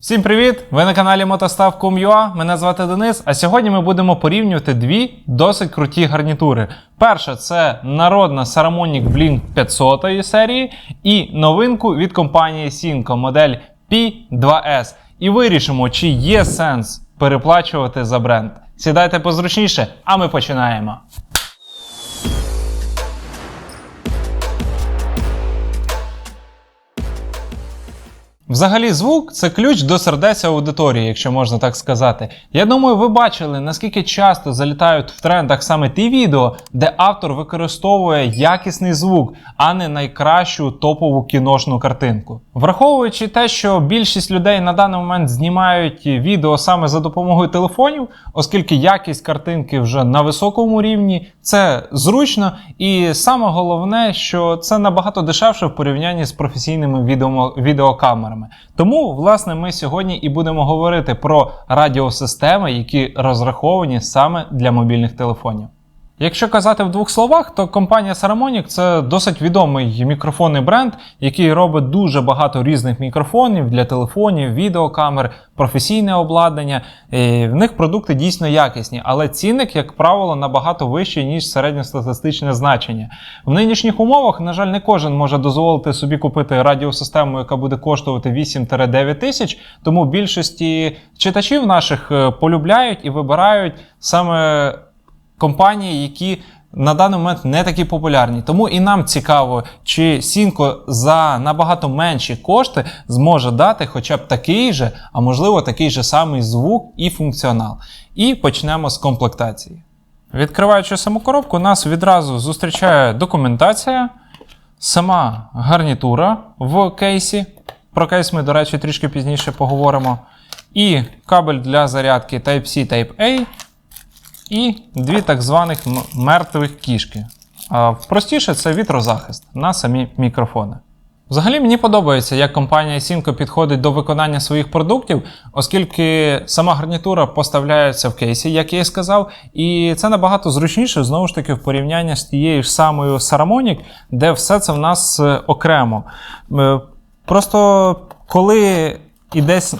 Всім привіт! Ви на каналі Мотостав.com.ua, Мене звати Денис. А сьогодні ми будемо порівнювати дві досить круті гарнітури. Перша це народна Saramonic Blink 500 серії і новинку від компанії Sinco модель P2S. І вирішимо, чи є сенс переплачувати за бренд. Сідайте позручніше, а ми починаємо. Взагалі, звук це ключ до сердець аудиторії, якщо можна так сказати. Я думаю, ви бачили, наскільки часто залітають в трендах саме ті відео, де автор використовує якісний звук, а не найкращу топову кіношну картинку. Враховуючи те, що більшість людей на даний момент знімають відео саме за допомогою телефонів, оскільки якість картинки вже на високому рівні, це зручно, і саме головне, що це набагато дешевше в порівнянні з професійними відео, відеокамерами. Тому, власне, ми сьогодні і будемо говорити про радіосистеми, які розраховані саме для мобільних телефонів. Якщо казати в двох словах, то компанія Saramonic це досить відомий мікрофонний бренд, який робить дуже багато різних мікрофонів для телефонів, відеокамер, професійне обладнання. І в них продукти дійсно якісні, але цінник, як правило, набагато вищий, ніж середньостатистичне значення. В нинішніх умовах, на жаль, не кожен може дозволити собі купити радіосистему, яка буде коштувати 8-9 тисяч. Тому більшості читачів наших е, полюбляють і вибирають саме компанії, які на даний момент не такі популярні. Тому і нам цікаво, чи Сінко за набагато менші кошти зможе дати хоча б такий же, а можливо такий же самий звук і функціонал. І почнемо з комплектації. Відкриваючи саму коробку, нас відразу зустрічає документація, сама гарнітура в кейсі. Про кейс ми, до речі, трішки пізніше поговоримо. І кабель для зарядки Type-C Type-A, і дві так званих мертвих кішки. А простіше це вітрозахист на самі мікрофони. Взагалі мені подобається, як компанія Сінко підходить до виконання своїх продуктів, оскільки сама гарнітура поставляється в кейсі, як я і сказав, і це набагато зручніше знову ж таки в порівнянні з тією ж самою Saramonic, де все це в нас е, окремо. Е, Просто коли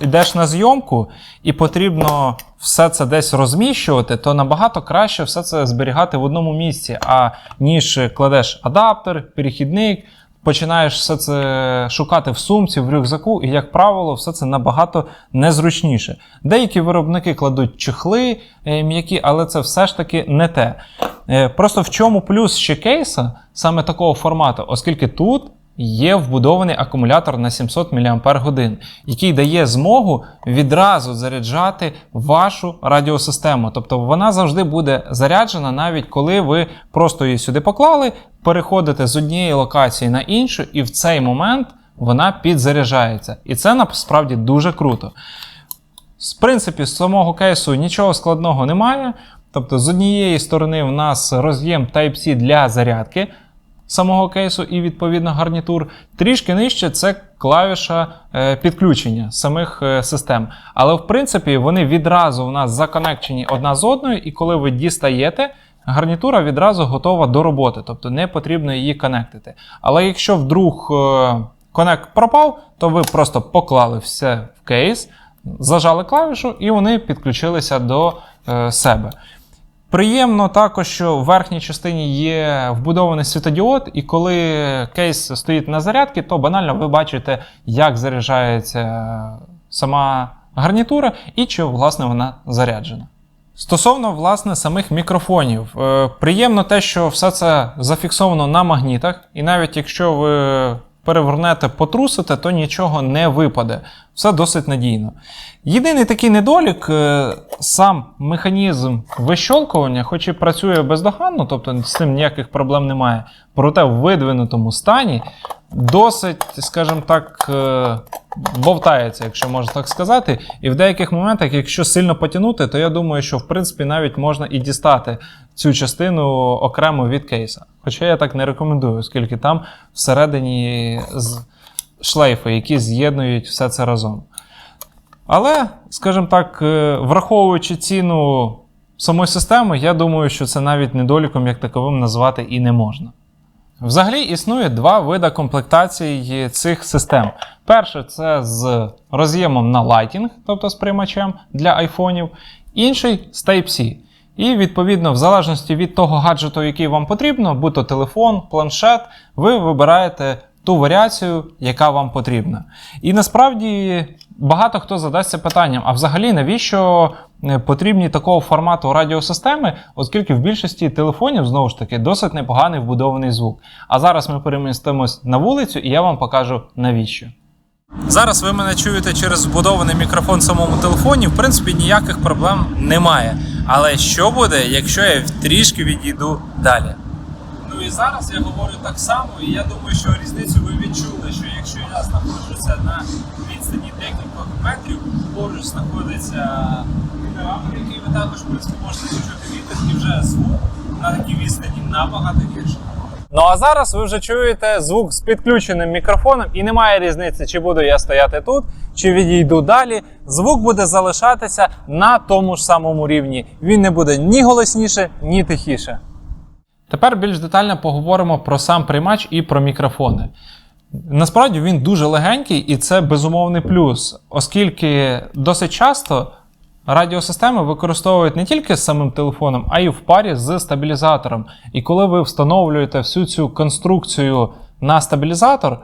ідеш на зйомку і потрібно все це десь розміщувати, то набагато краще все це зберігати в одному місці, а ніж кладеш адаптер, перехідник, починаєш все це шукати в сумці, в рюкзаку, і, як правило, все це набагато незручніше. Деякі виробники кладуть чехли е, м'які, але це все ж таки не те. Е, Просто в чому плюс ще кейса саме такого формату, оскільки тут є вбудований акумулятор на 700 мАч, який дає змогу відразу заряджати вашу радіосистему. Тобто вона завжди буде заряджена, навіть коли ви просто її сюди поклали, переходите з однієї локації на іншу, і в цей момент вона підзаряджається. І це насправді дуже круто. З принципі, з самого кейсу нічого складного немає. Тобто, з однієї сторони, в нас роз'єм Type-C для зарядки самого кейсу і відповідно гарнітур. Трішки нижче це клавіша е, підключення самих е, систем. Але в принципі вони відразу у нас законекчені одна з одною, і коли ви дістаєте. Гарнітура відразу готова до роботи, тобто не потрібно її конектити. Але якщо вдруг е, конект пропав, то ви просто поклали все в кейс, зажали клавішу і вони підключилися до себе. Приємно також, що в верхній частині є вбудований світодіод, і коли кейс стоїть на зарядці, то банально ви бачите, як заряджається сама гарнітура і чи власне вона заряджена. Стосовно власне самих мікрофонів, е, приємно те, що все це зафіксовано на магнітах, і навіть якщо ви перевернете, потрусите, то нічого не випаде. Все досить надійно. Єдиний такий недолік, е, сам механізм вищолкування, хоч і працює бездоганно, тобто з цим ніяких проблем немає, проте в видвинутому стані досить, скажімо так, е, бовтається, якщо можна так сказати. І в деяких моментах, якщо сильно потягнути, то я думаю, що в принципі навіть можна і дістати цю частину окремо від кейса. Хоча я так не рекомендую, оскільки там всередині шлейфи, які з'єднують все це разом. Але, скажімо так, е, враховуючи ціну самої системи, я думаю, що це навіть недоліком як таковим назвати і не можна. Взагалі існує два види комплектації цих систем. Перше це з роз'ємом на Lightning, тобто з приймачем для айфонів, інший з Type-C. І відповідно, в залежності від того гаджету, який вам потрібно, будь то телефон, планшет, ви вибираєте ту варіацію, яка вам потрібна. І насправді багато хто задасться питанням: а взагалі навіщо е, потрібні такого формату радіосистеми, оскільки в більшості телефонів знову ж таки досить непоганий вбудований звук. А зараз ми перемістимось на вулицю, і я вам покажу навіщо. Зараз ви мене чуєте через вбудований мікрофон в самому телефоні. В принципі, ніяких проблем немає. Але що буде, якщо я трішки відійду далі? І зараз я говорю так само, і я думаю, що різницю ви відчули, що якщо я знаходжуся на відстані декількох метрів, поруч знаходиться генератор, який ви також можете почути вітер, і вже звук на такій відстані набагато гірше. Ну а зараз ви вже чуєте звук з підключеним мікрофоном, і немає різниці, чи буду я стояти тут, чи відійду далі. Звук буде залишатися на тому ж самому рівні. Він не буде ні голосніше, ні тихіше. Тепер більш детально поговоримо про сам приймач і про мікрофони. Насправді він дуже легенький, і це безумовний плюс, оскільки досить часто радіосистеми використовують не тільки з самим телефоном, а й в парі з стабілізатором. І коли ви встановлюєте всю цю конструкцію на стабілізатор,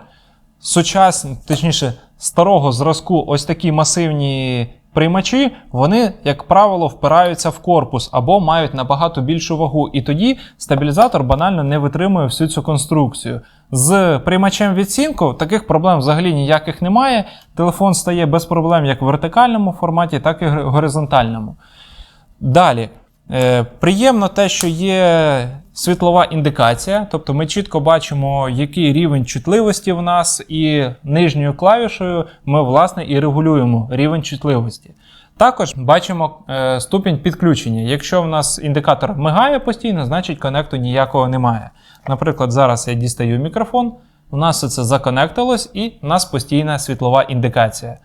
сучасні, точніше, старого зразку, ось такі масивні приймачі, вони, як правило, впираються в корпус або мають набагато більшу вагу. І тоді стабілізатор банально не витримує всю цю конструкцію. З приймачем відцінку таких проблем взагалі ніяких немає. Телефон стає без проблем як в вертикальному форматі, так і горизонтальному. Далі. Е, Приємно те, що є світлова індикація, тобто ми чітко бачимо, який рівень чутливості в нас, і нижньою клавішою ми, власне, і регулюємо рівень чутливості. Також бачимо е, ступінь підключення. Якщо в нас індикатор мигає постійно, значить конекту ніякого немає. Наприклад, зараз я дістаю мікрофон, у нас це законектилось, і у нас постійна світлова індикація.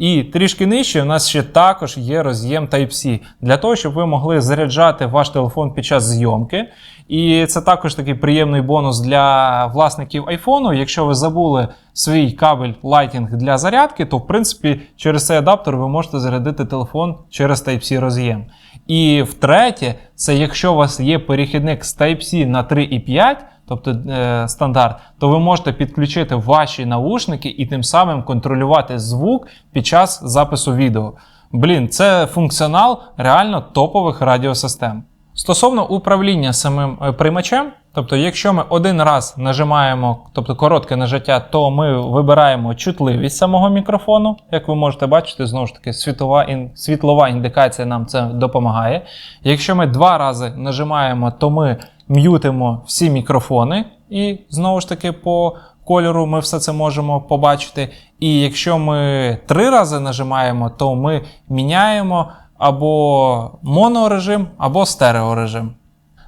І трішки нижче у нас ще також є роз'єм Type-C для того, щоб ви могли заряджати ваш телефон під час зйомки. І це також такий приємний бонус для власників iPhone. Якщо ви забули свій кабель Lightning для зарядки, то в принципі через цей адаптер ви можете зарядити телефон через Type-C роз'єм. І втретє, це якщо у вас є перехідник з Type-C на 3,5, тобто е, стандарт, то ви можете підключити ваші наушники і тим самим контролювати звук під час запису відео. Блін, це функціонал реально топових радіосистем. Стосовно управління самим е, приймачем, тобто, якщо ми один раз нажимаємо, тобто коротке нажаття, то ми вибираємо чутливість самого мікрофону. Як ви можете бачити, знову ж таки, світова, ін, світлова індикація нам це допомагає. Якщо ми два рази нажимаємо, то ми м'ютимо всі мікрофони, і знову ж таки по кольору ми все це можемо побачити. І якщо ми три рази нажимаємо, то ми міняємо або монорежим, або стереорежим.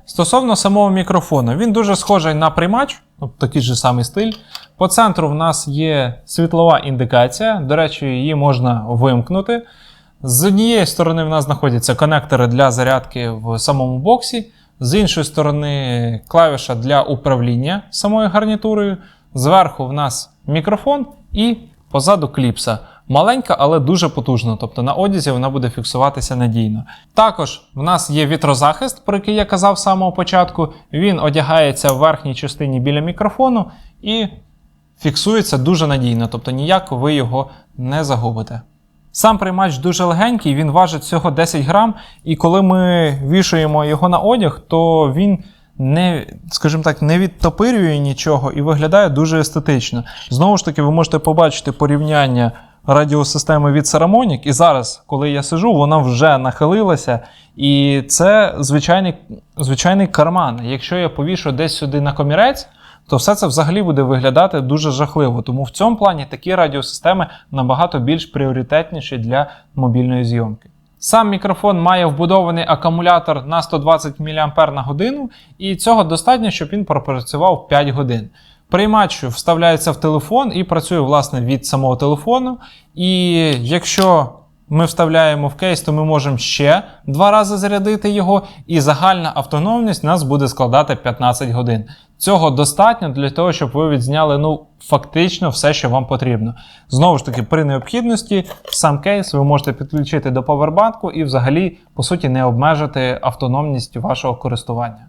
Стосовно самого мікрофону, він дуже схожий на приймач, тобто такий же самий стиль. По центру в нас є світлова індикація, до речі, її можна вимкнути. З однієї сторони в нас знаходяться конектори для зарядки в самому боксі, з іншої сторони, клавіша для управління самою гарнітурою. Зверху в нас мікрофон і позаду кліпса. Маленька, але дуже потужна, тобто на одязі вона буде фіксуватися надійно. Також в нас є вітрозахист, про який я казав з самого початку. Він одягається в верхній частині біля мікрофону і фіксується дуже надійно, тобто ніяк ви його не загубите. Сам приймач дуже легенький, він важить всього 10 грам, і коли ми вішаємо його на одяг, то він не, скажімо так, не відтопирює нічого і виглядає дуже естетично. Знову ж таки, ви можете побачити порівняння радіосистеми від Saramonic, і зараз, коли я сижу, вона вже нахилилася. І це звичайний, звичайний карман. Якщо я повішу десь сюди на комірець, то все це взагалі буде виглядати дуже жахливо. Тому в цьому плані такі радіосистеми набагато більш пріоритетніші для мобільної зйомки. Сам мікрофон має вбудований акумулятор на 120 мА на годину, і цього достатньо, щоб він пропрацював 5 годин. Приймач вставляється в телефон і працює власне від самого телефону. І якщо ми вставляємо в кейс, то ми можемо ще два рази зарядити його, і загальна автономність нас буде складати 15 годин. Цього достатньо для того, щоб ви відзняли ну, фактично все, що вам потрібно. Знову ж таки, при необхідності сам кейс ви можете підключити до повербанку і взагалі, по суті, не обмежити автономність вашого користування.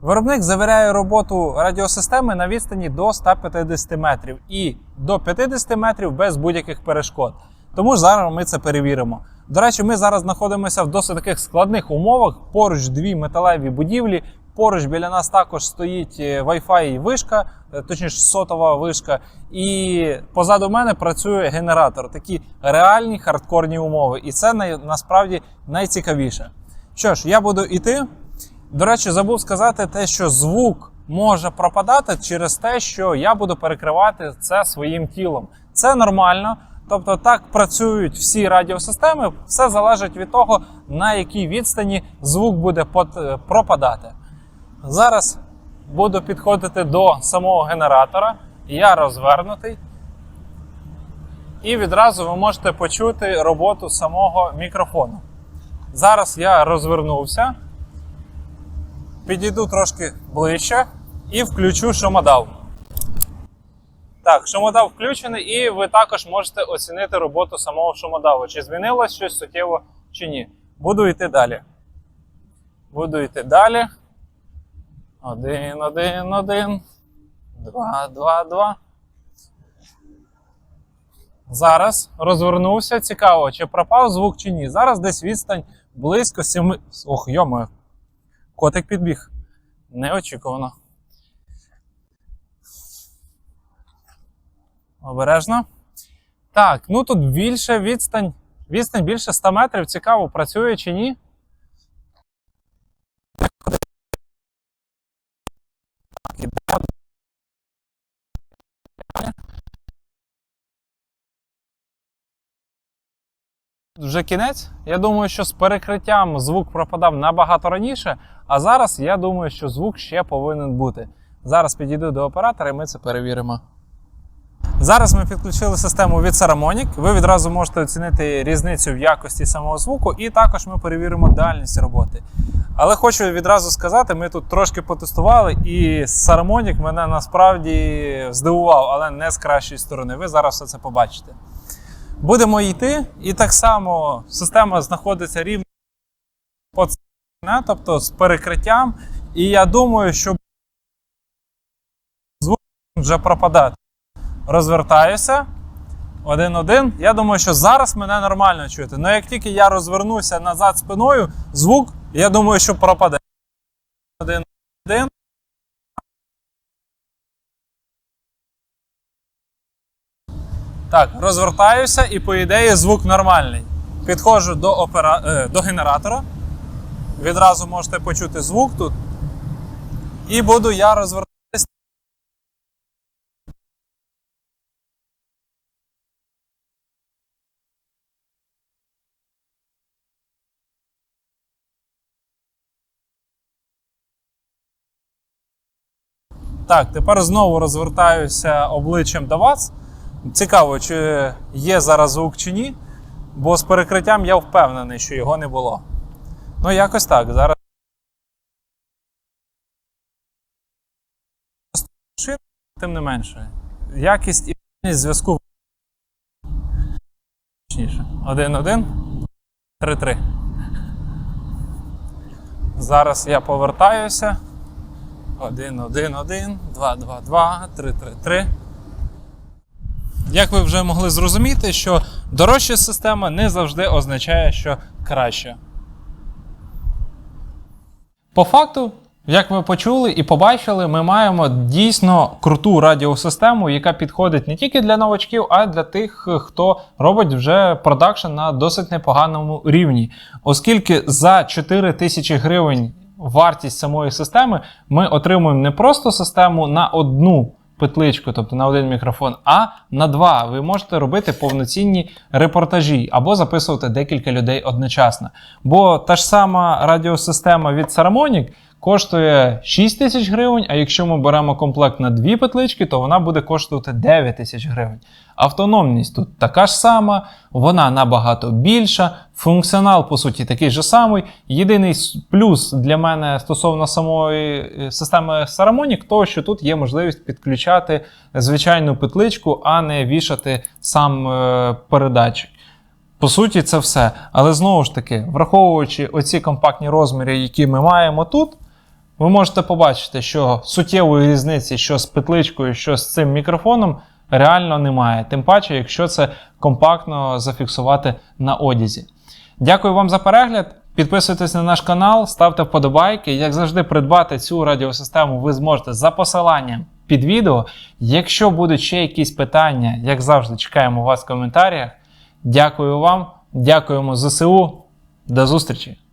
Виробник завіряє роботу радіосистеми на відстані до 150 метрів і до 50 метрів без будь-яких перешкод. Тому зараз ми це перевіримо. До речі, ми зараз знаходимося в досить таких складних умовах. Поруч дві металеві будівлі. Поруч біля нас також стоїть е, Wi-Fi вишка, е, точніше сотова вишка. І позаду мене працює генератор. Такі реальні хардкорні умови. І це насправді найцікавіше. Що ж, я буду йти. До речі, забув сказати те, що звук може пропадати через те, що я буду перекривати це своїм тілом. Це нормально. Тобто так працюють всі радіосистеми, все залежить від того, на якій відстані звук буде е, пропадати. Зараз буду підходити до самого генератора. Я розвернутий. І відразу ви можете почути роботу самого мікрофону. Зараз я розвернувся, підійду трошки ближче і включу шумодав. Так, шумодав включений, і ви також можете оцінити роботу самого шумодаву. Чи змінилось щось суттєво, чи ні. Буду йти далі. Буду йти далі. Один, один, один. Два, два, два. Зараз розвернувся. Цікаво, чи пропав звук, чи ні. Зараз десь відстань близько 7. Ох, йомо. Котик підбіг. Неочікувано. Обережно. Так, ну тут більше відстань. Відстань більше 100 метрів. Цікаво, працює чи ні. Вже кінець. Я думаю, що з перекриттям звук пропадав набагато раніше, а зараз я думаю, що звук ще повинен бути. Зараз підійду до оператора і ми це перевіримо. Зараз ми підключили систему від Saramonic. Ви відразу можете оцінити різницю в якості самого звуку, і також ми перевіримо дальність роботи. Але хочу відразу сказати, ми тут трошки потестували, і Saramonic мене насправді здивував, але не з кращої сторони. Ви зараз все це побачите. Будемо йти, і так само система знаходиться рівно по ціна, тобто з перекриттям. І я думаю, що звук вже пропадати. Розвертаюся. Один-один. Я думаю, що зараз мене нормально чути. Але як тільки я розвернуся назад спиною, звук, я думаю, що пропаде. Один-один. Так, розвертаюся і, по ідеї, звук нормальний. Підходжу до, опера... е, до генератора. Відразу можете почути звук тут. І буду я розвертатися. Так, тепер знову розвертаюся обличчям до вас. Цікаво, чи є зараз звук чи ні, бо з перекриттям я впевнений, що його не було. Ну, якось так. Зараз. Тим не менше. Якість і зв'язку. Точніше. 1-1, 3-3. Зараз я повертаюся. 1, 1, 1, 2, 2, 2, 3, 3, 3. Як ви вже могли зрозуміти, що дорожча система не завжди означає, що краще. По факту, як ви почули і побачили, ми маємо дійсно круту радіосистему, яка підходить не тільки для новачків, а й для тих, хто робить вже продакшн на досить непоганому рівні. Оскільки за 4 тисячі гривень вартість самої системи ми отримуємо не просто систему на одну петличку, тобто на один мікрофон, а на два. Ви можете робити повноцінні репортажі або записувати декілька людей одночасно. Бо та ж сама радіосистема від Saramonic коштує 6 тисяч гривень, а якщо ми беремо комплект на дві петлички, то вона буде коштувати 9 тисяч гривень. Автономність тут така ж сама, вона набагато більша, функціонал, по суті, такий же самий. Єдиний плюс для мене стосовно самої е, системи Saramonic, то що тут є можливість підключати звичайну петличку, а не вішати сам е, передатчик. По суті, це все. Але знову ж таки, враховуючи оці компактні розміри, які ми маємо тут, ви можете побачити, що суттєвої різниці, що з петличкою, що з цим мікрофоном, реально немає. Тим паче, якщо це компактно зафіксувати на одязі. Дякую вам за перегляд. Підписуйтесь на наш канал, ставте вподобайки. Як завжди, придбати цю радіосистему ви зможете за посиланням під відео. Якщо будуть ще якісь питання, як завжди, чекаємо вас в коментарях. Дякую вам, дякуємо ЗСУ. До зустрічі!